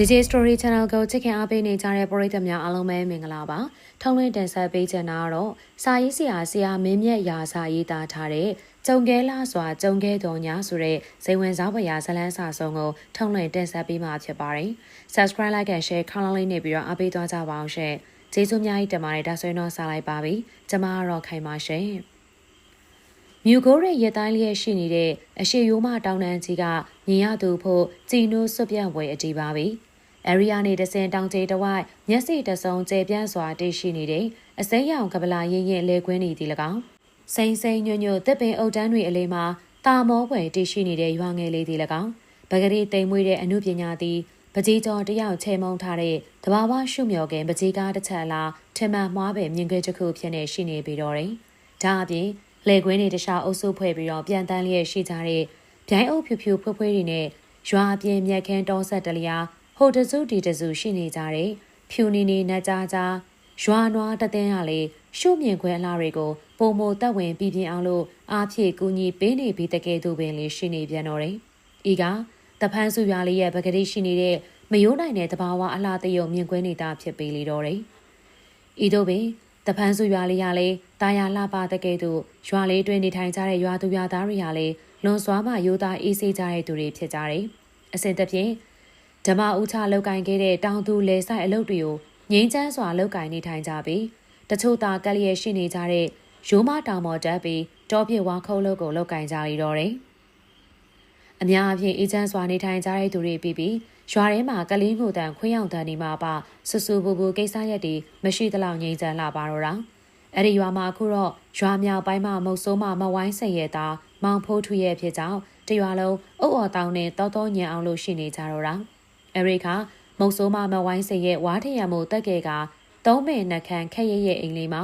JJ Story Channel ကိုချစ်ခင်အားပေးနေကြတဲ့ပရိသတ်များအားလုံးပဲမင်္ဂလာပါ။ထုံးလင်းတင်ဆက်ပေးချင်တာကတော့စာရေးဆရာဆရာမင်းမြတ်ရာစာရေးသားထားတဲ့ကြုံကဲလာစွာကြုံကဲတော်ညာဆိုတဲ့ဇိဝင်စားပရာဇလန်းစာဆုံးကိုထုံးလင်းတင်ဆက်ပေးမှာဖြစ်ပါတယ်။ Subscribe like and share ခေါင်းလေးနဲ့ပြီးတော့အားပေးသွားကြပါအောင်ရှင်။ကျေးဇူးများကြီးတင်ပါတယ်ဒါဆိုရင်တော့စားလိုက်ပါပြီ။ကျွန်မကတော့ခိုင်ပါရှင်။မြူကိုရဲ့ရတိုင်းလျက်ရှိနေတဲ့အရှိယိုးမတောင်တန်းကြီးကမြင်ရသူဖို့ကြည်နိုးစွပြန့်ဝဲအတီးပါပြီ။ အဲရီယာနေတစင်တောင်ကျေတဝိုက်မျက်စိတဆုံကျေပြန့်စွာတည်ရှိနေတဲ့အစိမ်းရောင်ကပလာရင်ရင်လဲကွင်းနေသည်၎င်း။စိမ့်စိမ့်ညွညွတစ်ပင်အုတ်တန်းတွေအလေးမှာတာမောွယ်တည်ရှိနေတဲ့ရွာငယ်လေးသည်၎င်း။ပဂရီတိမ်မွေးတဲ့အမှုပညာသည်ပကြီးကျော်တယောက်ချေမုံထားတဲ့တဘာဝရှုမြော်ကင်ပကြီးကားတစ်ချက်လားထင်မှန်မှားပဲမြင်ကွဲတစ်ခုဖြစ်နေရှိနေပြီတော့တယ်။ဒါအပြင်လေကွင်းတွေတခြားအုပ်စုဖွဲ့ပြီးတော့ပြန်တန်းလျက်ရှိကြတဲ့ဗျိုင်းအုပ်ဖြူဖြူဖွေးဖွေးတွေနဲ့ရွာအပြင်မြက်ခင်းတောဆက်တလျာ ဟိုတစုဒီတစုရှိနေကြတဲ့ဖြူနေနေနတ်ကြားကြားရွာနွားတသိန်းဟာလေရှုမြင်ခွဲအလားတွေကိုပုံမတက်ဝင်ပြည်ပြင်းအောင်လို့အားဖြည့်ကူညီပေးနေပြီးတကယ်သူပင်လေးရှိနေပြန်တော့တယ်။ဤကတဖန်းစုရွာလေးရဲ့ပကတိရှိနေတဲ့မယိုးနိုင်တဲ့တဘာဝအလားတရုံမြင်ကွဲနေတာဖြစ်ပေလေတော့တယ်။ဤတို့ပင်တဖန်းစုရွာလေးရလေတာယာလှပတဲ့ကဲ့သို့ရွာလေးတွင်နေထိုင်ကြတဲ့ရွာသူရွာသားတွေဟာလေလွန်စွာမှရိုးသားအေးဆေးကြတဲ့သူတွေဖြစ်ကြတယ်။အစဉ်တဖြင့် ဓမ္မဥချလောက်ကင်ခဲ့တဲ့တောင်သူလယ်ဆိုင်အလုပ်တွေကိုငိမ့်ချမ်းစွာလောက်ကင်နေထိုင်ကြပြီးတချို့သာကလျက်ရှိနေကြတဲ့ရိုးမတောင်ပေါ်တက်ပြီးတောပြစ်ဝါခုတ်လုပ်ကိုလောက်ကင်ကြရတော့တယ်။အများအပြားအေးချမ်းစွာနေထိုင်ကြတဲ့သူတွေပြီးပြီးရွာထဲမှာကလေးငိုတန်ခွင်းရောက်တန်ဒီမှာပါဆူဆူပူပူကိစ္စရက်တွေမရှိသလောက်ငြိမ်ချမ်းလာပါတော့တာအဲ့ဒီရွာမှာအခုတော့ရွာမြောက်ပိုင်းမှာမုတ်ဆိုးမမဝိုင်းဆင်ရဲတာမောင်ဖိုးထွေရဲ့ဖြစ်ကြောင်းတရွာလုံးအုပ်အော်တောင်းနဲ့တောတောညံအောင်လို့ရှိနေကြတော့တာ အဲ့ဒီကမုတ်ဆိုးမမဝိုင်းဆင်ရဲ့ဝါထရံမို့တက်ကဲကသုံးမေနှခမ်းခက်ရရဲ့အိမ်လေးမှာ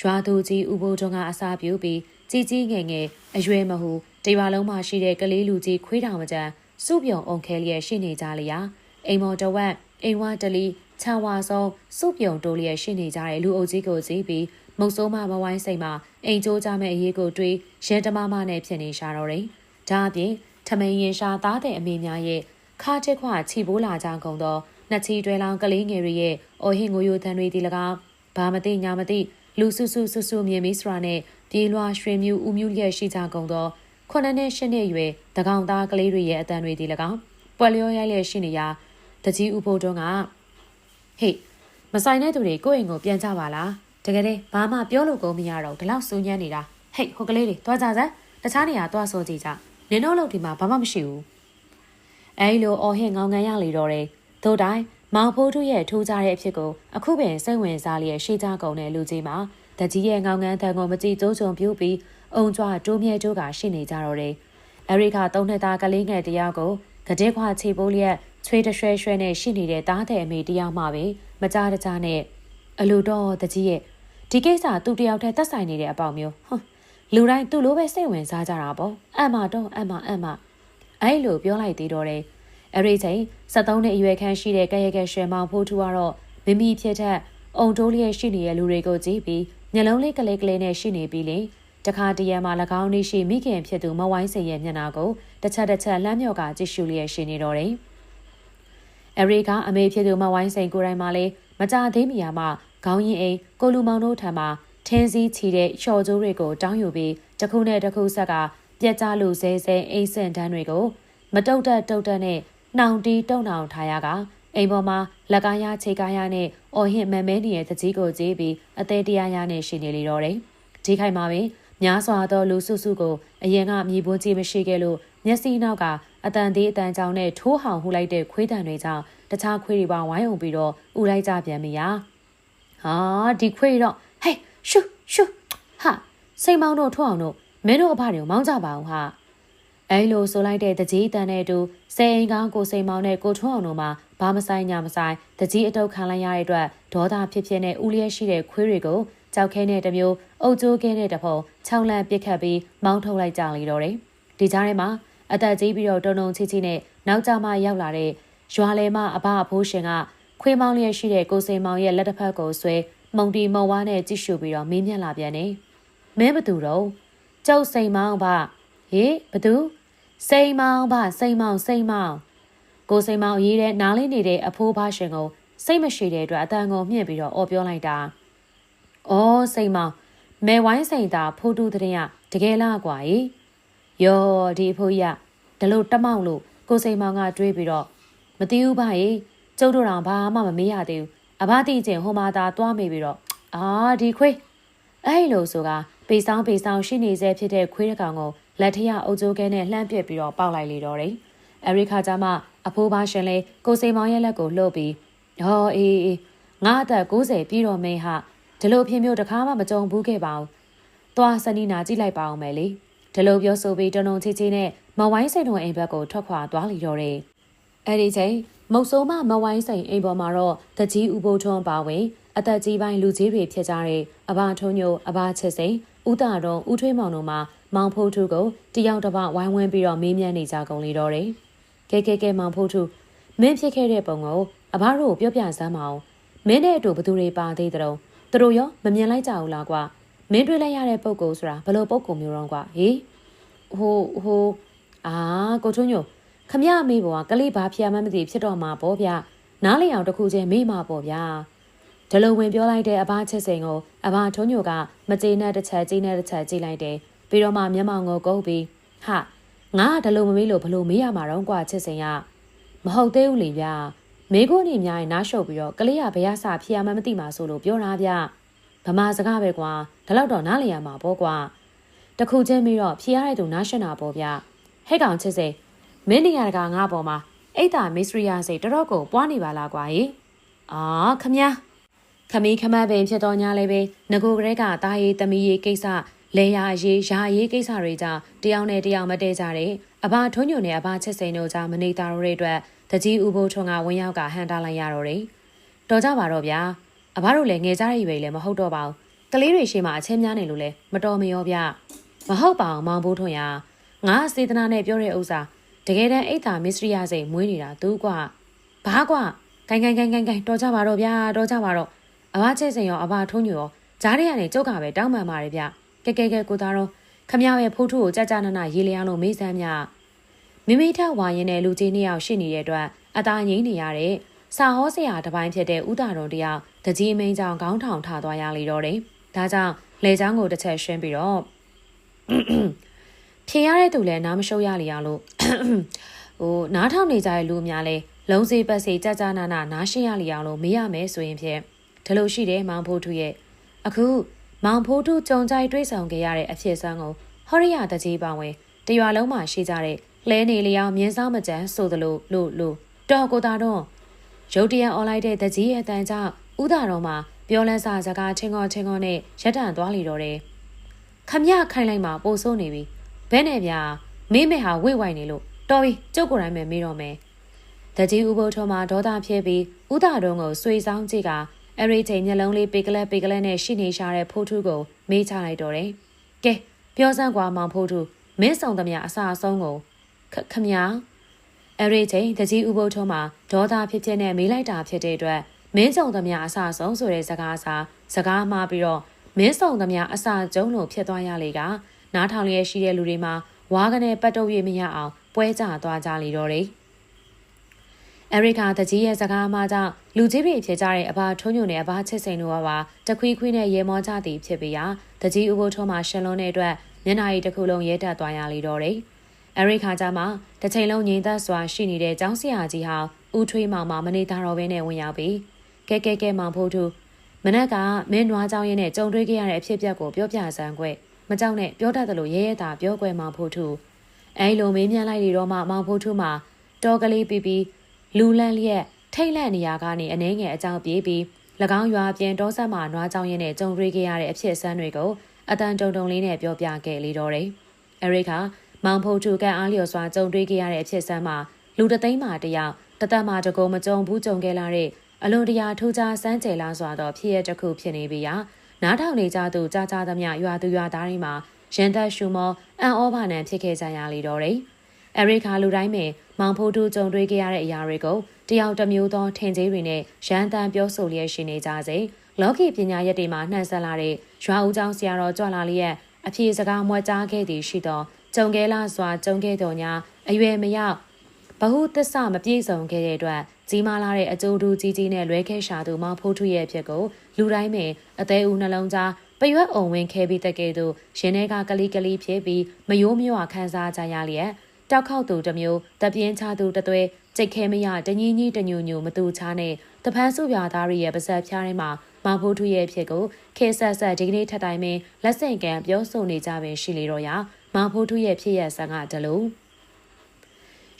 ရွာသူကြီးဥပိုးတုံကအစာပြုပြီးကြီးကြီးငယ်ငယ်အရွယ်မဟုတရွာလုံးမှာရှိတဲ့ကလေးလူကြီးခွေးတောင်မကြမ်းစုပြုံအောင်ခဲလျက်ရှိနေကြလျာအိမ်မော်တဝက်အိမ်ဝတလီချာဝါဆုံးစုပြုံတိုးလျက်ရှိနေကြတဲ့လူအုပ်ကြီးကိုကြည့်ပြီးမုတ်ဆိုးမမဝိုင်းစိတ်မှာအိမ်ကျိုးကြမဲ့အရေးကိုတွေးရဲတမမနဲ့ဖြစ်နေရှာတော့တယ်။ဒါအပြင်ထမင်းရင်ရှာသားတဲ့အမေများရဲ့ ခါချက်ခွချီပိုးလာကြကုန်သောနှစ်ချီတွဲလောင်းကလေးငယ်တွေရဲ့အော်ဟင်ငိုယိုတန်တွေဒီ၎င်းဘာမသိညာမသိလူစုစုဆူဆူမြင်မိစရာနဲ့ပြေးလွှားရွှင်မြူဦးမြူလျက်ရှိကြကုန်သောခုနှစ်နှစ်ရှစ်နှစ်အရွယ်တကောင်သားကလေးတွေရဲ့အတန်တွေဒီ၎င်းပွက်လျောရိုက်လျက်ရှိနေရာတကြီးဦးဖို့တုံးကဟေ့မဆိုင်တဲ့သူတွေကိုယ့်အိမ်ကိုပြန်ကြပါလားတကယ်တည်းဘာမှပြောလို့ကိုမရတော့ဒီလောက်စူးညမ်းနေတာဟေ့ဟိုကလေးတွေတွားကြစမ်းတခြားနေရာတွားဆိုကြည့်ကြနင်တို့လို့ဒီမှာဘာမှမရှိဘူး အဲဒီလိုအော်ဟစ်ငောင်ငံရလေတော့တယ်သို့တိုင်းမောင်ဖိုးထုရဲ့ထိုးကြတဲ့အဖြစ်ကိုအခုပင်စိတ်ဝင်စားလျက်ရှိကြကုန်တဲ့လူကြီးမှာတကြီးရဲ့ငောင်ငံတန်ကိုမကြည့်ကြိုးချုံပြူပြီးအုံကြွတိုးမြဲတိုးကရှိနေကြတော့တယ်အရိကသုံးနှစ်သားကလေးငယ်တယောက်ကိုကတဲ့ခွာချေပိုးလျက်ချွေးတရွှဲရွှဲနဲ့ရှိနေတဲ့တားတဲ့အမေတယောက်မှပဲမကြတကြနဲ့အလိုတော့တကြီးရဲ့ဒီကိစ္စသူတယောက်တည်းသက်ဆိုင်နေတဲ့အပေါက်မျိုးဟွန်းလူတိုင်းသူ့လိုပဲစိတ်ဝင်စားကြတာပေါ့အမတော့အမအမ အဲ့လိုပြောလိုက်သေးတော့တယ်အဲ့ဒီချိန်73နှစ်အရွယ်ခန့်ရှိတဲ့ကရကရွှေမောင်ဖိုးထူကတော့မိမိဖြစ်တဲ့အုံတိုးလျက်ရှိနေတဲ့လူတွေကိုကြည့်ပြီးညလုံးလေးကလေးကလေးနဲ့ရှိနေပြီးလေတခါတရံမှာ၎င်းနေရှိမိခင်ဖြစ်သူမဝိုင်းစင်ရဲ့မျက်နှာကိုတစ်ချက်တစ်ချက်လှမ်းမြော့ကကြည့်ရှုလျက်ရှိနေတော့တယ်အရီကအမေဖြစ်သူမဝိုင်းစိန်ကိုယ်တိုင်မှလည်းမကြသေးမီယာမှခေါင်းရင်းအိမ်ကိုလူမောင်တို့ထံမှထင်းစည်းချီတဲ့လျှော်ကြိုးတွေကိုတောင်းယူပြီးတစ်ခုနဲ့တစ်ခုဆက်က ပြက်ကြလို့ဇဲဇဲအိမ်စင်တန်းတွေကို မတုတ်တက်တုတ်တက်နဲ့နှောင်တီးတုံနှောင်ထားရကအိမ်ပေါ်မှာလက်ကားရခြေကားရနဲ့အော်ဟစ်မမဲနေတဲ့တကြီးကိုကြည့်ပြီးအသေးတရားရနဲ့ရှိနေလေတော့တယ်။ဒီခိုင်မှာပင်များစွာသောလူစုစုကိုအရင်ကမြေပွန်းကြီးမရှိခဲ့လို့မျက်စိနောက်ကအတန်သေးအတန်ကြောင်နဲ့ထိုးဟောင်ဟူလိုက်တဲ့ခွေးတံတွေကြောင့်တခြားခွေးတွေပါဝိုင်းုံပြီးတော့ဥလိုက်ကြပြန်မိရာဟာဒီခွေးတော့ဟေးရှုရှုဟာစိတ်မောင်းတို့ထိုးအောင်တို့ မင်းတို့အဖတွေကိုမောင်းကြပါအောင်ဟာအဲလိုဆိုလိုက်တဲ့တကြီးတန်တဲ့တူစေအိမ်ကောင်းကိုစိန်မောင်းနဲ့ကိုထွန်းအောင်တို့မှာဘာမဆိုင်ညာမဆိုင်တကြီးအတုတ်ခံလိုက်ရတဲ့အတွက်ဒေါသဖြစ်ဖြစ်နဲ့ဦးလျက်ရှိတဲ့ခွေးတွေကိုကြောက်ခဲနဲ့တမျိုးအုပ်ကျိုးခဲနဲ့တဖုံခြောက်လန့်ပစ်ခတ်ပြီးမောင်းထုတ်လိုက်ကြလေတော့တယ်ဒီကြားထဲမှာအသက်ကြီးပြီးတော့တုံတုံချီချီနဲ့နောက်ကြမှရောက်လာတဲ့ရွာလေမအဘအဖိုးရှင်ကခွေးမောင်းလျက်ရှိတဲ့ကိုစိန်မောင်ရဲ့လက်တစ်ဖက်ကိုဆွဲမုံတီမုံဝါးနဲ့ကြည့်ရှုပြီးတော့မင်းမြတ်လာပြန်နေမင်းဘသူတော့ ကျုပ်စိန်မောင်ဘဟေးဘသူစိန်မောင်ဘစိန်မောင်စိန်မောင်ကိုစိန်မောင်ရေးတဲ့နားလေးနေတဲ့အဖိုးဖရှင်ကိုစိတ်မရှိတဲ့အတွက်အတန်ကိုမြင့်ပြီးတော့အော်ပြောလိုက်တာ။အော်စိန်မောင်မဲဝိုင်းစိန်သာဖိုးတူတဲ့ရတကယ်လားကွာကြီး။ယောဒီအဖိုးကြီးကဒလို့တမောက်လို့ကိုစိန်မောင်ကတွေးပြီးတော့မတီးဘူးပါကြီးကျုပ်တို့တောင်ဘာမှမမေးရသေးဘူး။အဘတိချင်းဟိုမှာသာတွားမိပြီးတော့အာဒီခွေးအဲ့လိုဆိုက ပေဆောင်ပေဆောင်ရှိနေစေဖြစ်တဲ့ခွေးတစ်ကောင်ကိုလက်ထရအုပ်ကျိုးကဲနဲ့လှမ်းပစ်ပြီးတော့ပေါက်လိုက်လေတော့တယ်။အရိခါကျမှအဖိုးဘာရှင်လေးကိုစိန်မောင်ရဲ့လက်ကိုလှုပ်ပြီးဟောအေးအေးငါအသက်60ပြည့်တော်မင်းဟာဒီလိုဖြစ်မျိုးတခါမှမကြုံဘူးခဲ့ပါဘူး။သွားစနီနာကြည့်လိုက်ပါအောင်မယ်လေ။ဒီလိုပြောဆိုပြီးတုံတုံချီချီနဲ့မဝိုင်းစိန်တော်အိမ်ဘက်ကိုထွက်ခွာသွားလီတော့တယ်။အဲ့ဒီချိန်မုတ်ဆိုးမမဝိုင်းစိန်အိမ်ပေါ်မှာတော့တကြီးဥပိုးထွန်းပါဝင်အသက်ကြီးပိုင်းလူကြီးတွေဖြစ်ကြတဲ့အဘထုံညိုအဘချစ်စိန် ဥတာတော်ဥထွေးမောင်တို့မှာမောင်ဖိုးထုကိုတယောက်တစ်ပဝိုင်းဝန်းပြီးတော့မေးမြန်းနေကြကုန်လေတော့တယ်။ကဲကဲကဲမောင်ဖိုးထုမင်းဖြစ်ခဲ့တဲ့ပုံကိုအဘတို့ပြောပြစမ်းမအောင်မင်းနဲ့အတူဘသူတွေပါသေးတဲ့တုံးသူတို့ရောမမြင်လိုက်ကြဘူးလားကွာမင်းတွေ့လိုက်ရတဲ့ပုံကိုဆိုတာဘယ်လိုပုံကိုမျိုးတော့ကွာဟေးဟိုဟိုအာကိုထွန်းညိုခမရမေးပေါ်ကကလေးဘာဖျားမှမသိဖြစ်တော့မှာပေါ့ဗျနားလည်အောင်တစ်ခုချင်းမေးမှာပေါ့ဗျာ ဒလုံဝင်ပြောလိုက်တဲ့အဘချစ်စိန်ကိုအဘထုံးညိုကမကျေနပ်တစ်ချက်ကြီးနဲ့တစ်ချက်ကြည့်လိုက်တယ်ပြီးတော့မှမျက်မှောင်ကိုကုပ်ပြီးဟာငါကဒလုံမမေးလို့ဘလို့မေးရမှာတော့ကွာချစ်စိန်ကမဟုတ်သေးဘူးလေဗျာမေကိုနေများရင်နားလျှော့ပြီးတော့ကလေးကဘယ်ရစဖြစ်ရမှမသိမှာဆိုလို့ပြောတာဗျဗမာစကားပဲကွာဒါတော့တော့နားလည်ရမှာပေါ့ကွာတခုချင်းပြီးတော့ဖြစ်ရတဲ့သူနားရှင်းတာပေါ့ဗျဟဲ့ကောင်ချစ်စိန်မင်းနေရတကငါပေါ်မှာအိတ်တာမစ္စရိယာစိတ်တော်တော်ကိုပွားနေပါလားကွာဟေအာခမညာ ခမီးခမတ်ပင်ဖြစ်တော်ညာလေးပဲငကိုကလေးကတာရေးသမီးရေးကိစ္စလေယာရေးယာရေးကိစ္စတွေကြောင့်တယောက်နဲ့တယောက်မတည့်ကြတဲ့အဘထုံးညုံနဲ့အဘချစ်စိန်တို့ကြောင့်မနေတာတို့တွေအတွက်တကြီးဦးဘိုးထွန်းကဝင်းရောက်ကဟန်တာလိုက်ရတော့တယ်တော်ကြပါတော့ဗျာအဘတို့လည်းငယ်ကြရည်ပဲလည်းမဟုတ်တော့ပါဘူးကလေးတွေရှေ့မှာအချင်းများနေလို့လဲမတော်မရောဗျမဟုတ်ပါအောင်မောင်ဘိုးထွန်းရငါစေတနာနဲ့ပြောတဲ့ဥစ္စာတကယ်တမ်းအိတ်သာမစ္စရိယစိတ်မွေးနေတာသူကွာဘာကွာဂိုင်ဂိုင်ဂိုင်ဂိုင်ဂိုင်တော်ကြပါတော့ဗျာတော်ကြပါတော့ အဘချဲစိန်ရောအဘထုံးညရောဂျားတွေကနေကြုတ်ကပဲတောင်းပန်ပါတယ်ဗျကဲကဲကဲကိုသားတော့ခမရဲ့ဖိုးထုကိုကြကြနနရေးလျအောင်လို့မေးစမ်းမြမိမိထဝါရင်နဲ့လူကြီးနှစ်ယောက်ရှိနေတဲ့အတွက်အသားငိမ့်နေရတဲ့စာဟောဆရာတစ်ပိုင်းဖြစ်တဲ့ဥတာတော်တယောက်တကြီးမင်းကြောင့်ခေါင်းထောင်ထားသွားရလေတော့တယ်ဒါကြောင့်လေချောင်းကိုတစ်ချက်ရှင်းပြီးတော့ဖြေရတဲ့သူလည်းနားမရှုပ်ရလျာလို့ဟိုနားထောင်နေကြတဲ့လူများလဲလုံးစေးပတ်စေကြကြနာနာနားရှင်းရလျာလို့မေးရမယ်ဆိုရင်ဖြင့် ဒီလိုရှိတယ်မောင်ဖိုးထုရဲ့အခုမောင်ဖိုးထုကြုံကြိုက်တွေးဆောင်ခဲ့ရတဲ့အဖြစ်ဆန်းကိုဟောရိယာတကြီးပါဝင်တရွာလုံးမှာရှိကြတဲ့လဲနေလျောင်မြင်းစားမကြမ်းဆိုသလိုလို့လို့တော်ကိုတာတော့ရုတ်တရက်អော်လိုက်တဲ့တကြီးရဲ့အတန်ကြောင့်ဥသာတော်မှာပြောလန်းစာစကားချင်းကောချင်းကောနဲ့ရက်တန်သွားလီတော့တယ်ခမရခိုင်လိုက်မှာပို့ဆိုးနေပြီဘဲနဲ့ဗျာမေးမဲ့ဟာဝိတ်ဝိုင်နေလို့တော်ပြီကျုပ်ကိုယ်တိုင်ပဲမေးတော့မယ်တကြီးဥပုထုံးမှာဒေါသဖြစ်ပြီးဥသာတော်ကိုဆွေဆောင်ကြည့်က အဲ့ဒီချိန်မျက်လုံးလေးပေကလက်ပေကလက်နဲ့ရှိနေရှာတဲ့ဖိုးထုကိုမေးချလိုက်တော့တယ်ကဲပြောစမ်းကွာမောင်ဖိုးထုမင်းဆောင်သမျှအစာအဆုံးကိုခမညာအဲ့ဒီချိန်တကြီးဥပုထုံးမှာဒေါသဖြစ်ဖြစ်နဲ့မေးလိုက်တာဖြစ်တဲ့အတွက်မင်းကြုံသမျှအစာဆုံးဆိုတဲ့စကားစာစကားမှားပြီးတော့မင်းဆောင်သမျှအစာကျုံလို့ဖြစ်သွားရလေကနားထောင်လျက်ရှိတဲ့လူတွေမှာဝါကနေပတ်တုပ်ရမရအောင်ပွဲကြသွားကြလေတော့တယ်။အရိကာတကြီးရဲ့စကားမှကြောင့် လူကြီးတွေဖြစ်ကြတဲ့အဘထုံးညွန့်နဲ့အဘချစ်စိန်တို့ကပါတခွီးခွီးနဲ့ရေမောကြသည်ဖြစ်ပြီးရာတကြီးဥပုထုံးမှာရှန်လုံးတဲ့အတွက်မျက်နှာရည်တစ်ခုလုံးရဲတက်သွားရလေတော့တယ်။အရိကာကြမှာတစ်ချိန်လုံးငြိမ်သက်စွာရှိနေတဲ့ကျောင်းဆရာကြီးဟာဦးထွေးမောင်မှမနေတာတော့ဘဲနဲ့ဝင်ရောက်ပြီးကဲကဲကဲမောင်ဖိုးသူမနက်ကမင်းနွားเจ้าရင်းနဲ့ကြုံတွေ့ခဲ့ရတဲ့အဖြစ်အပျက်ကိုပြောပြစမ်းခွဲ့မကြောက်နဲ့ပြောတတ်တယ်လို့ရဲရဲသာပြောကွယ်မောင်ဖိုးသူအဲလိုမေးမြန်းလိုက်လေတော့မှမောင်ဖိုးသူမှာတော်ကလေးပြီးပြီးလူလန့်လျက် ထိတ်လန့်နေရာကနေအနှဲငယ်အကြောင်းပြေးပြီး၎င်းရွာပြန်တောဆက်မှာနွားကြောင်ရင်းနဲ့ကြုံတွေ့ခဲ့ရတဲ့အဖြစ်အဆန်းတွေကိုအတန်တုံတုံလေးနဲ့ပြောပြခဲ့လေတော့တယ်။အရိခါမောင်ဖုတ်ထူကအားလျော်စွာကြုံတွေ့ခဲ့ရတဲ့အဖြစ်အဆန်းမှာလူတသိန်းမှတယောက်တသက်မှတကုံမကြုံဘူးကြုံခဲ့လာတဲ့အလွန်တရာထူးခြားစမ်းကြယ်လာစွာသောဖြစ်ရတစ်ခုဖြစ်နေပြီးရာနားထောင်နေကြသူကြားကြသမျှရွာသူရွာသားတွေမှာရန်သက်ရှူမောအံ့ဩပါနံဖြစ်ခဲ့ကြရလေတော့တယ်။အရိခါလူတိုင်းပင်မောင်ဖိုးတို့ကြုံတွေ့ခဲ့ရတဲ့အရာတွေကို တယောက်တစ်မျိုးသောထင်ကြီးတွေနဲ့ရန်တန်ပြောဆိုလျက်ရှိနေကြစေလောကီပညာရက်တွေမှာနှံဆက်လာတဲ့ရွာဦးကျောင်းဆရာတော်ကြွလာလျက်အဖြေစကားမွက်ကြားခဲ့သည်ရှိသောကြုံခဲလာစွာကြုံခဲ့တော်ညာအရွယ်မရောက်ဘဟုသစ္စာမပြည့်စုံခဲ့တဲ့အတွက်ကြီးမားလာတဲ့အကျိုးတူကြီးကြီးနဲ့လွဲခဲ့ရှာသူမောင်ဖိုးထွေရဲ့အဖြစ်ကိုလူတိုင်းပင်အသေးဦးနှလုံးသားပရွက်အုံဝင်ခဲပြီးတကယ်သူရင်ထဲကကလေးကလေးဖြစ်ပြီးမယိုးမြွာခန်းစားကြရလျက်တောက်ခောက်သူတစ်မျိုးတပြင်းချသူတသွဲ စိတ်ခဲမရတညီညီတညူညူမတူချားနဲ့တပန်းစုပြာသားတွေရဲ့ပါဇက်ဖျားထဲမှာမောင်ဖိုးထွေရဲ့ဖြစ်ကိုခေဆက်ဆက်ဒီကနေ့ထက်တိုင်းပင်လက်ဆင့်ကံပြောဆိုနေကြပင်ရှိလေတော့ရမောင်ဖိုးထွေရဲ့ဖြစ်ရဆန်ကတလို့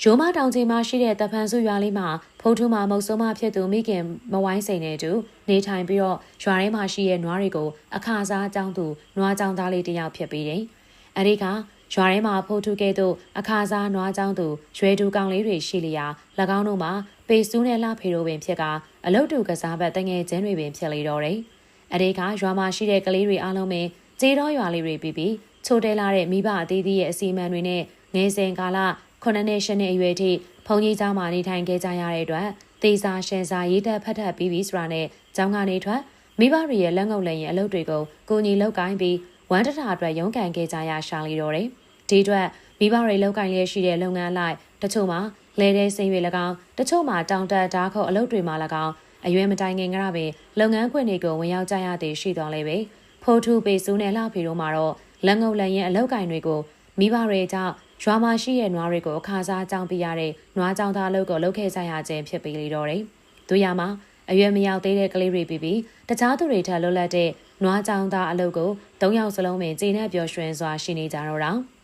ရိုးမတောင်ချိန်မှာရှိတဲ့တဖန်စုရွာလေးမှာဖုံးထူးမှာမုတ်ဆိုးမဖြစ်သူမိခင်မဝိုင်းစိန်နဲ့တူနေထိုင်ပြီးတော့ရွာထဲမှာရှိတဲ့နွားတွေကိုအခါစားအကြောင်းသူနွားကြောင်သားလေးတယောက်ဖြစ်ပြီးတယ်။အဲဒီက ရွာထဲမှာဖိုးထူးကဲ့သို့အခါစားနွားကြောင်သူရွယ်တူကောင်လေးတွေရှိလျာ၎င်းတို့မှာပေစူးနဲ့လှဖေတို့ပင်ဖြစ်ကအလုတ်တူကစားဘက်တငယ်ချင်းတွေပင်ဖြစ်လေတော့တယ်။အဲဒီကရွာမှာရှိတဲ့ကလေးတွေအားလုံးပင်ကျေးတော်ရွာလေးတွေပြီးပြီးချိုတဲလာတဲ့မိဘအသေးသေးရဲ့အစီအမံတွေနဲ့ငယ်စဉ်ကာလခုနှစ်နှစ်ရှစ်နှစ်အရွယ်ထိဘုံကြီးเจ้าမှာနေထိုင်ခဲ့ကြရတဲ့အတွက်သေစာရှင်စာရေးတက်ဖတ်ထပ်ပြီးပြီဆိုတာနဲ့ကျောင်းကနေထွက်မိဘတွေရဲ့လက်ငုပ်လက်ရင်အလုပ်တွေကိုကိုညီလောက်ကိုင်းပြီးဝမ်းတထာအတွက်ရုန်းကန်ခဲ့ကြရရှာလီတော့တယ်။ ဒီအတွက်မိဘတွေလောက်ကိုင်းရရှိတဲ့လုပ်ငန်းလိုက်တချို့မှာလဲတဲ့စိန်တွေ၎င်းတချို့မှာတောင်တက်ဓာတ်ခုတ်အလုပ်တွေမှာ၎င်းအရွယ်မတိုင်ခင်ကရပင်လုပ်ငန်းခွင်တွေကိုဝင်ရောက်ကြရသည်ရှိတော်လဲပဲဖိုးထူပေစူးနဲ့လှဖီတို့မှာတော့လက်ငုပ်လက်ရင်အလုပ်ကိုင်းတွေကိုမိဘတွေကြောင့်ရွာမှာရှိတဲ့နွားတွေကိုအခါစားကြောင်းပြရတဲ့နွားကြောင်းသားအလုပ်ကိုလုပ်ခဲ့ကြရခြင်းဖြစ်ပြီးလေတော့တယ်။သူရမှာအရွယ်မရောက်သေးတဲ့ကလေးတွေပြီးပြီးတခြားသူတွေထက်လွတ်လပ်တဲ့နွားကြောင်းသားအလုပ်ကို၃ယောက်စလုံးပင်ဂျင်းနဲ့ပျော်ရွှင်စွာရှိနေကြတော့တာ။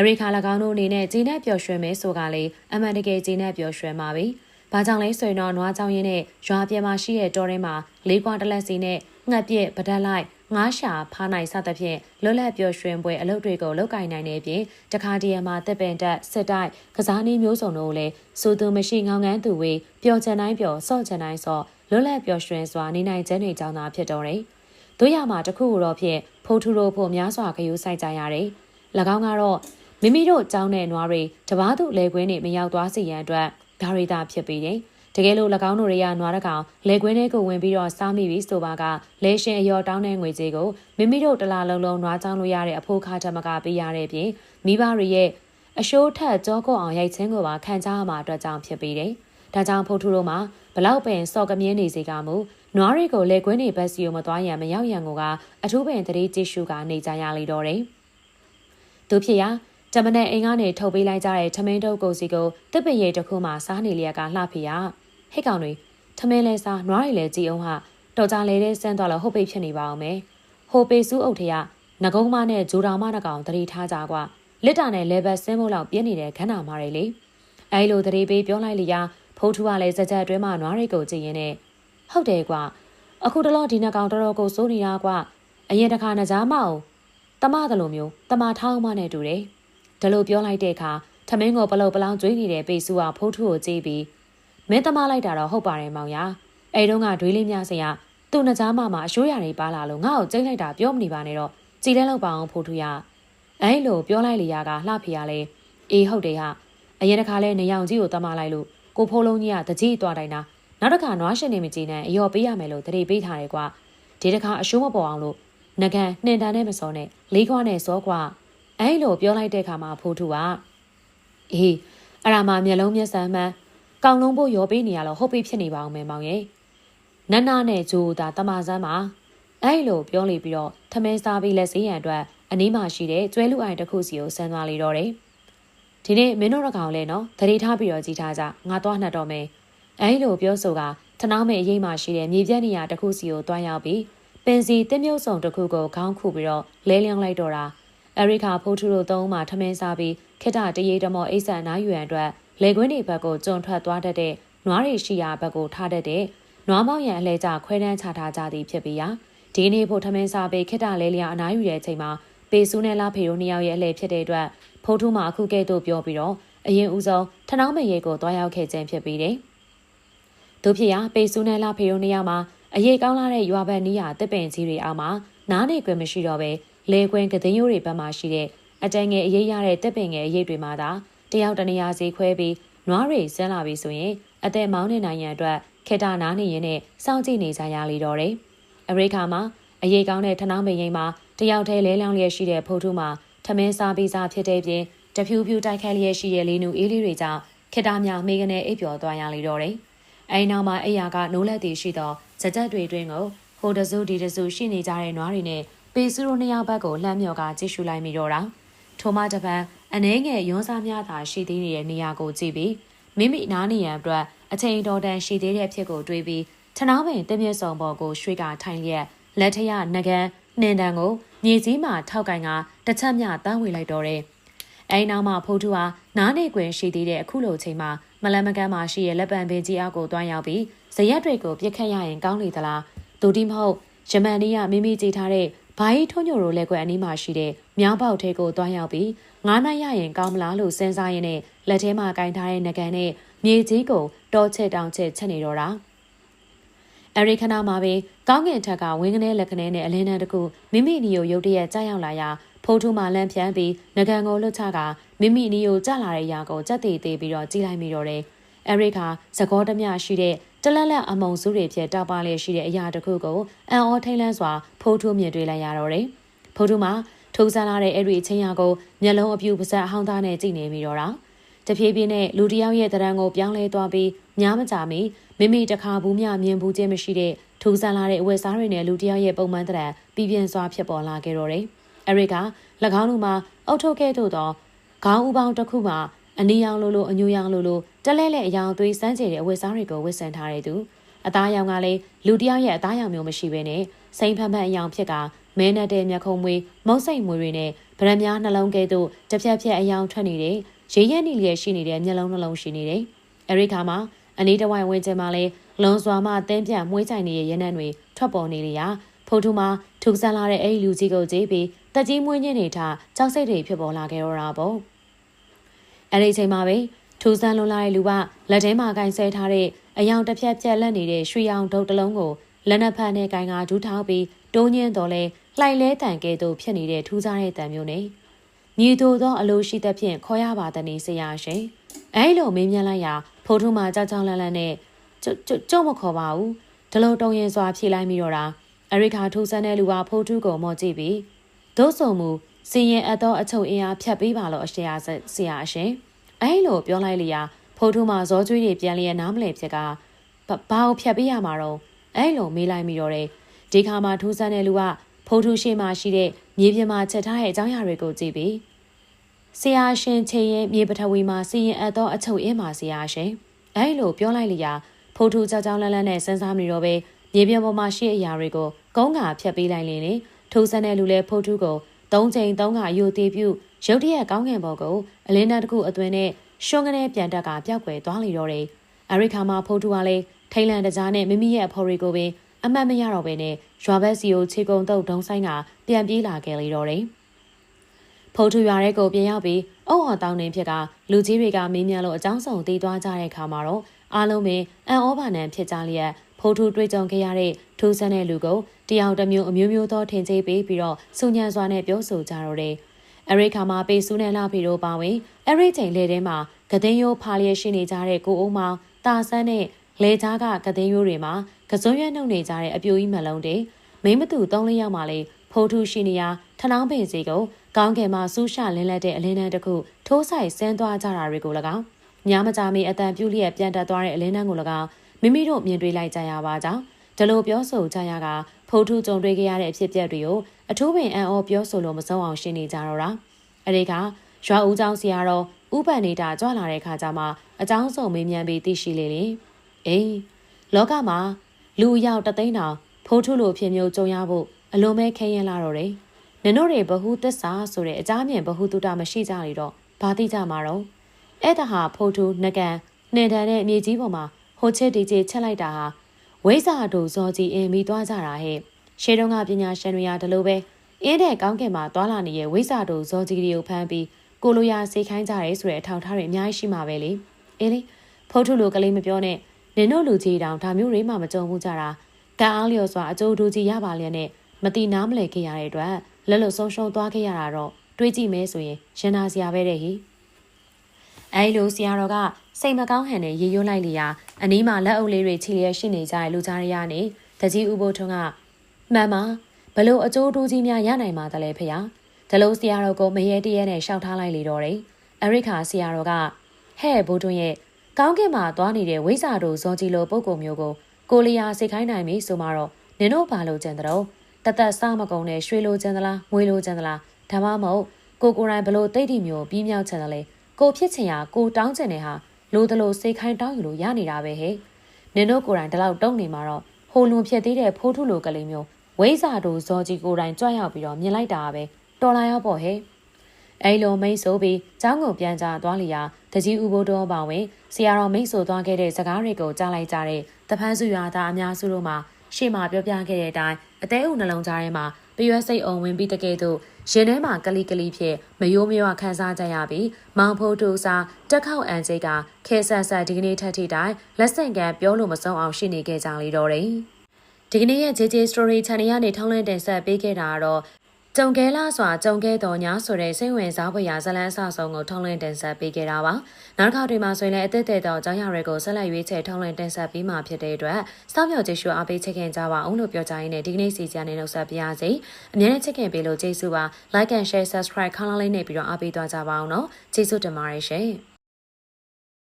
အရိခါ၎င်းတို့အနေနဲ့ဂျင်းနဲ့ပျော်ရွှင်မယ်ဆိုကလေအမှန်တကယ်ဂျင်းနဲ့ပျော်ရွှင်ပါပြီ။ဘာကြောင့်လဲဆိုရင်တော့နွားကြောင်းရင်းနဲ့ရွာပြန်မှာရှိတဲ့တောထဲမှာလေးကွာတလက်စီနဲ့ငှက်ပြက်ပဒတ်လိုက်ငါးရှာဖားနိုင်စသဖြင့်လွတ်လပ်ပျော်ရွှင်ပွဲအလုပ်တွေကိုလုပ်ကိုင်နိုင်တဲ့ပြင်တခါတည်းမှာတက်ပင်တက်စစ်တိုက်ကစားနည်းမျိုးစုံတို့လည်းစိုးသူမရှိငောင်းငန်းသူဝေးပျော်ချင်တိုင်းပျော်ဆော့ချင်တိုင်းဆော့လွတ်လပ်ပျော်ရွှင်စွာနေနိုင်ခြင်းတွေကြောင့်သာဖြစ်တော်တယ်။တို့ရမှာတခုတော့ဖြင့်ဖိုးထူတို့ဖို့များစွာခရူးဆိုင်ကြရတယ်။၎င်းကတော့ မိမိတို့ကြောင်းတဲ့နွားတွေတပားသူလေကွင်းတွေမရောက်သွားစေရန်အတွက်ဒါရီတာဖြစ်ပြီးတယ်။တကယ်လို့၎င်းတို့တွေကနွားတကောင်လေကွင်းထဲကိုဝင်ပြီးတော့စားမိပြီဆိုပါကလေရှင်အယောတောင်းတဲ့ငွေကြေးကိုမိမိတို့တလားလုံးလုံးနွားချောင်းလို့ရတဲ့အဖိုးခါတမကပေးရတဲ့ပြင်မိဘတွေရဲ့အရှိုးထက်ကြောကော့အောင်ရိုက်ချင်းကိုပါခံကြရမှာအတွက်ကြောင့်ဖြစ်ပြီးတယ်။ဒါကြောင့်ဖိုးထူတို့မှာဘလောက်ပင်စော့ကမြင်းနေစေကမူနွားတွေကိုလေကွင်းနေဘက်စီကိုမသွားရန်မရောက်ရန်ကိုကအထူးပင်တရေကြည့်ရှုကနေကြရလေတော့တယ်။သူဖြစ်ရာ တမနဲ့အိမ်ကနေထုတ်ပေးလိုက်ကြတဲ့ထမင်းတုပ်ကိုစီကိုတစ်ပင်ရိတ်တစ်ခုမှစားနေလျက်ကလှဖေရဟဲ့ကောင်တွေထမင်းလဲစားနွားရီလဲကြည်အောင်ဟာတော်ကြလဲတဲ့စမ်းသွားလို့ဟုတ်ပိတ်ဖြစ်နေပါအောင်မယ်ဟိုပေစုအုပ်ထရငကုံးမနဲ့ဂျိုတောင်မတကောင်တတိထားကြကွာလစ်တာနဲ့လေဘက်ဆင်းဖို့လောက်ပြင်းနေတဲ့ခန္ဓာမာတွေလေအဲလိုတတိပေးပြောလိုက်လျာဖိုးထူကလည်းစကြက်အတွဲမှာနွားရီကိုကြည်ရင်နဲ့ဟုတ်တယ်ကွာအခုတလောဒီနှကောင်တော်တော်ကိုစိုးနေတာကွာအရင်တစ်ခါနကြားမအောင်တမသလိုမျိုးတမထောင်းမနဲ့တူတယ် ဒါလိုပြောလိုက်တဲ့အခါထမင်းကိုပလုတ်ပလောင်းကျွေးနေတဲ့ပေစုကဖိုးထူကိုကြည့်ပြီးမင်းသမားလိုက်တာတော့ဟုတ်ပါတယ်မောင်ရအဲ့တုန်းကဒွေးလေးများစရာသူ့နှကြားမမှာအရှိုးရတွေပါလာလို့ငါ့ကိုကျိတ်လိုက်တာပြောမနေပါနဲ့တော့ကြည်လဲလောက်ပါအောင်ဖိုးထူရအဲ့လိုပြောလိုက်လေရကလှဖေရလဲအေးဟုတ်တယ်ဟာအရင်တစ်ခါလဲနေရောင်ကြီးကိုတမလိုက်လို့ကိုဖိုးလုံးကြီးကတကြီးသွားတိုင်းတာနောက်တစ်ခါနွားရှင်နေမကြည့်နဲ့အယော်ပေးရမယ်လို့တတိပေးထားတယ်ကွာဒီတစ်ခါအရှိုးမပေါ်အောင်လို့ငကန်နှင်တန်နဲ့မစောနဲ့လေးခွားနဲ့စောကွာ အဲ့လိုပြောလိုက်တဲ့ခါမှာဖိုးထူကအေးအဲ့ဒါမှမျက်လုံးမျက်စမ်းမှန်းကောင်းလုံးဖို့ရောပေးနေရလို့ဟုတ်ပြီဖြစ်နေပါအောင်မယ်မောင်ရဲ့နန်းနာနဲ့ဂျိုးသာတမဆန်းမှာအဲ့လိုပြောလေပြီးတော့ထမင်းစားပြီးလက်စေးရန်အတွက်အနီးမှာရှိတဲ့ကျွဲလူအိုင်တစ်ခုစီကိုဆန်းသွားလေတော့တယ်ဒီနေ့မင်းတို့ရကောင်လဲနော်တတိထားပြီးတော့ကြည်ထားကြငါသွားနှက်တော့မယ်အဲ့လိုပြောဆိုကထနောင်းမဲ့အရေးမှရှိတဲ့မြေပြက်နေရတစ်ခုစီကိုတွားရောက်ပြီးပင်စီတင်းမြုပ်ဆောင်တစ်ခုကိုခေါင်းခုပြီးတော့လဲလျောင်းလိုက်တော့တာ အရိခါဖိုးထူတို့သုံးမှထမင်းစားပြီးခိတ္တတရေတမောအိဆန်နားယူရန်အတွက်လေကွင်းတွေဘက်ကိုကျွံထွက်သွားတတ်တဲ့နွားတွေရှိရာဘက်ကိုထားတတ်တဲ့နွားမောင်ရံအလဲကျခွဲတန်းချထားကြသည်ဖြစ်ပြီးရာဒီနေ့ဖို့ထမင်းစားပေးခိတ္တလဲလျာအနားယူတဲ့အချိန်မှာပေဆူးနဲ့လာဖေတို့နှစ်ယောက်ရဲ့အလဲဖြစ်တဲ့အတွက်ဖိုးထူးမှအခုကဲ့သို့ပြောပြီးတော့အရင်ဦးဆုံးထနောင်းမရေကိုတွားရောက်ခဲ့ခြင်းဖြစ်ပြီးတယ်။တို့ဖြစ်ရာပေဆူးနဲ့လာဖေတို့နှစ်ယောက်မှာအရေးကောင်းလာတဲ့ရွာဘက်နီးရာတစ်ပင်ကြီးတွေအောက်မှာနားနေခွင့်မရှိတော့ပဲ လေခွင်းကသိန်းရိုးတွေဘက်မှာရှိတဲ့အတန်ငယ်အရေးရတဲ့တစ်ပင်ငယ်အရေးတွေမှာသာတယောက်တနေရာစီခွဲပြီးနွားတွေဆင်းလာပြီဆိုရင်အသက်မောင်းနေနိုင်ရန်အတွက်ခေတ္တနားနေရင်နဲ့စောင့်ကြည့်နေကြရလေတော့တယ်။အရိခါမှာအရေးကောင်းတဲ့ထနောင်းမရင်မှာတယောက်တည်းလဲလောင်းလျက်ရှိတဲ့ဖိုးထုမှာထမင်းစားပြီးစားဖြစ်တဲ့ပြင်တတဖြူဖြူတိုက်ခတ်လျက်ရှိတဲ့လေးနူအေးလေးတွေကြောင့်ခေတ္တများမိကနေအိပ်ပျော်သွားရလေတော့တယ်။အဲဒီနောက်မှာအိယာကနိုးလက်တည်ရှိသောဇကြက်တွေတွင်ကိုဟိုတစုဒီတစုရှိနေကြတဲ့နွားတွေနဲ့ ပေစုတို့နှစ်ယောက်ဘက်ကိုလှမ်းမြော်ကကြည့်ရှုလိုက်မိတော့တာ။ထိုမှတပံအနှဲငယ်ရွန်းစားများသာရှိသေးတဲ့နေရာကိုကြည့်ပြီးမိမိနားနေရန်အတွက်အချိန်တော်တန်ရှိသေးတဲ့အဖြစ်ကိုတွေးပြီးထနောင်းပင်တမျက်စုံပေါ်ကိုရွှေ့ကထိုင်လျက်လက်ထရနဂန်နှင်တန်ကိုမြေကြီးမှာထောက်ကင်ကတစ်ချက်မျှတန်းဝေလိုက်တော့တယ်။အဲဒီနောက်မှာဖိုးထူဟာနားနေကွင်ရှိသေးတဲ့အခုလိုချိန်မှာမလန်မကန်းမှာရှိရဲ့လက်ပံပင်ကြီးအောက်ကိုတွန်းရောက်ပြီးဇရက်တွေကိုပြစ်ခတ်ရရင်ကောင်းလေသလား။ဒူတိမဟုတ်ယမန်နီးကမိမိကြည်ထားတဲ့ ဘာကြီးထွန်းညိုလိုလက်ကွယ်အနီးမှာရှိတဲ့မြောင်းပေါက်ထဲကိုတွန်းရောက်ပြီးငားနိုင်ရရင်ကောင်းမလားလို့စဉ်းစားရင်းနဲ့လက်ထဲမှာကင်ထားတဲ့ငကန်နဲ့မြေကြီးကိုတောချက်တောင်ချက်ချက်နေတော့တာ။အရိခနာမှာပဲကောင်းကင်ထက်ကဝင်းကနေလက်ကနေနဲ့အလင်းတန်းတကူမိမိနီကိုရုတ်တရက်ကြောက်ရောက်လာရာဖိုးထူးမှလန့်ဖြန်းပြီးငကန်ကိုလွတ်ချကမိမိနီကိုကြလာတဲ့ရာကိုကြက်သေးသေးပြီးတော့ကြည်လိုက်မိတော့တယ်။အရိခါသကောတမျှရှိတဲ့ တလက်လက်အမုံစုတွေဖြစ်တောက်ပါလျက်ရှိတဲ့အရာတစ်ခုကိုအန်အောထိန်လန်းစွာဖိုးထူးမြင်တွေ့လိုက်ရတော့တယ်။ဖိုးထူးမှထိုးဆန်းလာတဲ့အဲ့ဒီအချင်းရာကိုမျက်လုံးအပြူပါဇက်အဟောင်းသားနဲ့ကြည့်နေမိတော့တာ။တဖြည်းဖြည်းနဲ့လူတယောက်ရဲ့တရံကိုပြောင်းလဲသွားပြီးညားမကြမီမိမိတခါဘူးမြမြင်ဘူးခြင်းမရှိတဲ့ထူဆန်းလာတဲ့အဝတ်စားတွေနဲ့လူတယောက်ရဲ့ပုံမှန်တရံပြည်ပြင်းစွာဖြစ်ပေါ်လာခဲ့တော့တယ်။အရစ်က၎င်းတို့မှာအုတ်ထုတ်ခဲ့သို့သောခေါင်းဥပေါင်းတစ်ခုမှာအနီရောင်လိုလိုအညူရောင်လိုလို တလဲလဲအယောင်သွေးစမ်းကြတဲ့အဝတ်စားတွေကိုဝတ်ဆင်ထားတဲ့သူအသားရောင်ကလည်းလူတယောက်ရဲ့အသားရောင်မျိုးမရှိဘဲနဲ့စိန်ဖန်ဖန်အယောင်ဖြစ်ကမဲနဲ့တဲ့မျက်ခုံးမွေးမုတ်စိတ်မွေးတွေနဲ့ဗရမများနှလုံးကဲ့သို့တစ်ဖြက်ဖြက်အယောင်ထွက်နေတဲ့ရေရက်နေလျက်ရှိနေတဲ့မျက်လုံးနှလုံးရှိနေတယ်။အရိခါမှာအနီးတစ်ဝိုင်ဝင်းကျင်မှာလည်းလွန်စွာမှတင်းပြန့်မွှေးချိုင်နေတဲ့ရဲနှံတွေထွက်ပေါ်နေလျာဖိုးထူမှာထူဆန်းလာတဲ့အဲ့ဒီလူကြီးကိုကြည့်ပြီးတက်ကြီးမွေးညင်းနေတာကြောက်စိတ်တွေဖြစ်ပေါ်လာခဲ့တော့တာပေါ့အဲ့ဒီချိန်မှာပဲ ထူဆန်းလွန်လာတဲ့လူကလက်ထဲမှာကင်ဆဲထားတဲ့အယောင်တစ်ဖြက်ဖြက်လက်နေတဲ့ရွှေရောင်ဒုတ်တလုံးကိုလက်နှစ်ဖက်နဲ့ကင်ကဒူးထောက်ပြီးတိုးညင်းတော်လဲလှိုက်လဲတန်ကဲ့သို့ဖြစ်နေတဲ့ထူးခြားတဲ့တန်မျိုးနဲ့ညီတို့သောအလိုရှိသဖြင့်ခေါ်ရပါသည်နေဆရာရှင်အဲလိုမင်းမြန်လိုက်ရာဖိုးထုမှကြောက်ကြောက်လန့်လန့်နဲ့ကျုပ်ကျုပ်မခေါ်ပါဘူးဒလိုတုံရင်စွာဖြေလိုက်ပြီးတော့တာအရိခါထိုးဆန်းတဲ့လူကဖိုးထုကိုမော်ကြည့်ပြီးဒုဆုံမူစီရင်အပ်သောအချုပ်အင်အားဖြတ်ပေးပါလို့အရှရာဆရာအရှင် အဲလိုပြောလိုက်လျာဖိုးထုမှဇောကျွေးတွေပြန်လျက်နားမလဲဖြစ်ကဘာကိုဖြတ်ပေးရမှာတော့အဲလိုမေးလိုက်ပြီးတော့တယ်ဒီခါမှာထိုးဆန်းတဲ့လူကဖိုးထုရှိမှရှိတဲ့မြေပြင်မှာချက်ထားတဲ့အကြောင်းအရာတွေကိုကြည့်ပြီးဆရာရှင်ချေရင်မြေပထဝီမှာစီရင်အပ်သောအချုပ်အင်းပါဆရာရှင်အဲလိုပြောလိုက်လျာဖိုးထူးကြောက်ကြောက်လန့်လန့်နဲ့စဉ်းစားမိတော့ပဲမြေပြင်ပေါ်မှာရှိတဲ့အရာတွေကိုကုန်းကဖြတ်ပေးလိုက်လင်းလေထိုးစမ်းတဲ့လူလဲဖိုးထူးကို သုံးချိန်သုံးကအယိုသေးပြုရုတ်တရက်ကောင်းငင်ပေါ်ကိုအလင်းသားတစ်ခုအသွင်းနဲ့ရှုံးကနေပြန်တက်ကပျောက်ကွယ်သွားလေတော့တယ်အရိခါမှာဖိုးထူးကလည်းထိန်လန်တကြားနဲ့မိမိရဲ့အဖော်တွေကိုပင်အမှတ်မရတော့ဘဲနဲ့ရွာဘက်စီကိုခြေကုံတုပ်ဒုံဆိုင်ကပြန်ပြေးလာခဲ့လေတော့တယ်ဖိုးထူရွာရဲကိုပြန်ရောက်ပြီးအုံအော်တောင်းနေဖြစ်ကလူကြီးတွေကမင်းမြန်လို့အကြောင်းစုံတည်သွားကြတဲ့အခါမှာတော့အားလုံးပင်အံ့ဩပါနံဖြစ်ကြလျက်ဖိုးထူတွေ့ကြုံခဲ့ရတဲ့ထူးဆန်းတဲ့လူကို တယောက်တစ်မျိုးအမျိုးမျိုးသောထင်ကြေးပေးပြီးတော့စုညံစွာနဲ့ပြောဆိုကြတော့တယ်။အရိခါမှာပေဆူးနဲ့လာဖီတို့ပါဝင်အရိချိန်လေထဲမှာကသိန်းရိုးဖာလျက်ရှိနေကြတဲ့ကိုအုံမောင်တာဆန်းနဲ့လေကြားကကသိန်းရိုးတွေမှာကစုံရွက်နှုတ်နေကြတဲ့အပြိုကြီးမလုံးတွေမိမသူသုံးလေးယောက်မှလေဖိုးထူရှိနေရထနောင်းပင်စီကိုကောင်းကင်မှာစူးရှလင်းလက်တဲ့အလင်းတန်းတစ်ခုထိုးဆိုင်ဆင်းသွားကြတာတွေကို၎င်းညမကြမီအတန်ပြုလျက်ပြန်တက်သွားတဲ့အလင်းတန်းကို၎င်းမိမိတို့မြင်တွေ့လိုက်ကြရပါကြောင်း ဒီလိုပြောဆိုကြရကဖုံးထုကြုံတွေ့ခဲ့ရတဲ့အဖြစ်အပျက်တွေကိုအထူးပင်အံ့ဩပြောဆိုလို့မဆုံးအောင်ရှင်းနေကြတော့တာအဲဒီကရွာဦးကျောင်းဆရာတော်ဥပန်နေတာကြွလာတဲ့ခါကျမှအကြောင်းစုံမေးမြန်းပြီးသိရှိလေလေအေးလောကမှာလူအယောက်တသိန်းတောင်ဖုံးထုလိုဖြစ်မျိုးကြုံရဖို့အလွန်ပဲခဲရင်လာတော့တယ်နင်တို့တွေဘ ഹു သစ္စာဆိုတဲ့အကြမ်းမြန်ဘ ഹു တုတမရှိကြလေတော့ဘာသိကြမှာတော့အဲ့ဒါဟာဖုံးထုငကံနှင်တန်တဲ့အမြေကြီးပေါ်မှာဟိုချစ်တီချစ်ချက်လိုက်တာဟာ ဝိဇ္ဇာတို့ဇော်ကြီးအင်းပြီးသွားကြတာဟဲ့ရှေးတုန်းကပညာရှင်တွေကဒီလိုပဲအင်းတဲ့ကောင်းကင်မှာသွားလာနေတဲ့ဝိဇ္ဇာတို့ဇော်ကြီးတွေကိုဖမ်းပြီးကိုလိုရာစေခိုင်းကြရဲဆိုတဲ့အထောက်ထားတွေအများကြီးရှိမှာပဲလေအေးလေဖိုးထုလိုကလေးမပြောနဲ့နင်တို့လူကြီးတောင်ဒါမျိုးတွေမှမကြုံဘူးကြတာကံအားလျော်စွာအကျိုးတို့ကြီးရပါလျက်နဲ့မတိနားမလဲခဲ့ရတဲ့အတွက်လက်လွတ်ဆုံးရှုံးသွားခဲ့ရတာတော့တွေးကြည့်မဲဆိုရင်ရင်နာစရာပဲတဲ့ဟိ အဲလိုဆရာတော်ကစိတ်မကောင်းဟန်နဲ့ရေရွတ်လိုက်လျာအနီးမှာလက်အုပ်လေးတွေခြေလျက်ရှိနေကြတဲ့လူကြားရရနေတကြီးဥပိုးထွန်းကမှန်ပါဘလို့အကျိုးတိုးကြီးများရနိုင်မှာတလဲဖေ။ဒါလို့ဆရာတော်ကိုမရေတရဲနဲ့ရှောက်ထားလိုက်လေတော့တယ်။အရိခါဆရာတော်ကဟဲ့ဘိုးတွင်းရဲ့ကောင်းကင်မှာသွားနေတဲ့ဝိဇ္ဇာတို့ဇောကြီးလိုပုံကုံမျိုးကိုကိုလျာစိတ်ခိုင်းနိုင်ပြီဆိုမှတော့နင်တို့ဘာလို့ကြံတော့တသက်စားမကုန်တဲ့ရွှေလိုကြံသလားငွေလိုကြံသလားဒါမှမဟုတ်ကိုကိုယ်တိုင်ဘလို့တိတ်တီမျိုးပြီးမြောက်ချင်တယ်လေ ကိုဖြစ်ချင်ရာကိုတောင်းချင်တဲ့ဟာလိုတလို့စိတ်ခိုင်းတောင်းယူလို့ရနေတာပဲဟဲ့နင်တို့ကိုယ်တိုင်ဒီလောက်တုံးနေမှာတော့ဟိုလွန်ဖြစ်သေးတဲ့ဖိုးထုလိုကလေးမျိုးဝိဇ္ဇာတို့ဇောကြီးကိုယ်တိုင်ကြွရောက်ပြီးတော့မြင်လိုက်တာပဲတော်လာရောက်ပေါ့ဟဲ့အဲလိုမိတ်ဆိုပြီးကျောင်းကိုပြန်ကြသွားလျာတကြီးဥဘိုးတော်ပါဝင်ဆရာတော်မိတ်ဆိုသွားခဲ့တဲ့စကားတွေကိုကြားလိုက်ကြတဲ့တဖန်းစုရွာသားအများစုတို့မှာရှေ့မှာပြောပြခဲ့တဲ့အတိုင်းအသေးအုံနှလုံးသားထဲမှာ ပရွက်စိတ်အုံဝင်ပြီးတကယ်တော့ရင်ထဲမှာကလိကလိဖြစ်မယိုးမရွာခန်းစားကြရပြီးမောင်ဖိုးတူစာတက်ခေါက်အန်စိတ်ကခဲဆန်ဆန်ဒီကနေ့ထက်ထိတိုင်းလက်ဆင့်ကမ်းပြောလို့မဆုံးအောင်ရှိနေခဲ့ကြလေတော့တယ်ဒီကနေ့ရဲ့ JJ Story Channel ကနေထောင်းလန့်တင်ဆက်ပေးခဲ့တာကတော့ ကြုံခဲလားစွာကြုံခဲတော်ညာဆိုတဲ့စိတ်ဝင်စားဖွယ်ရာဇလန်းအဆဆုံးကိုထုံးလင်းတင်ဆက်ပေးခဲ့တာပါ။နောက်တစ်ခါတွေမှာဆိုရင်လည်းအသက်သေးတော်အကြောင်းအရာတွေကိုဆက်လက်ရွေးချယ်ထုံးလင်းတင်ဆက်ပေးမှာဖြစ်တဲ့အတွက်စောင့်မျှော်ကြည့်ရှုအားပေးချစ်ခင်ကြပါအောင်လို့ပြောကြရင်းနဲ့ဒီကနေ့စီစဉ်နေလို့ဆက်ပြရစီ။အများနဲ့ချစ်ခင်ပေးလို့ကျေးဇူးပါ။ Like and Share Subscribe ခေါင်းလောင်းလေးနဲ့ပြီးတော့အားပေးသွားကြပါအောင်နော်။ကျေးဇူးတင်ပါတယ်ရှင်။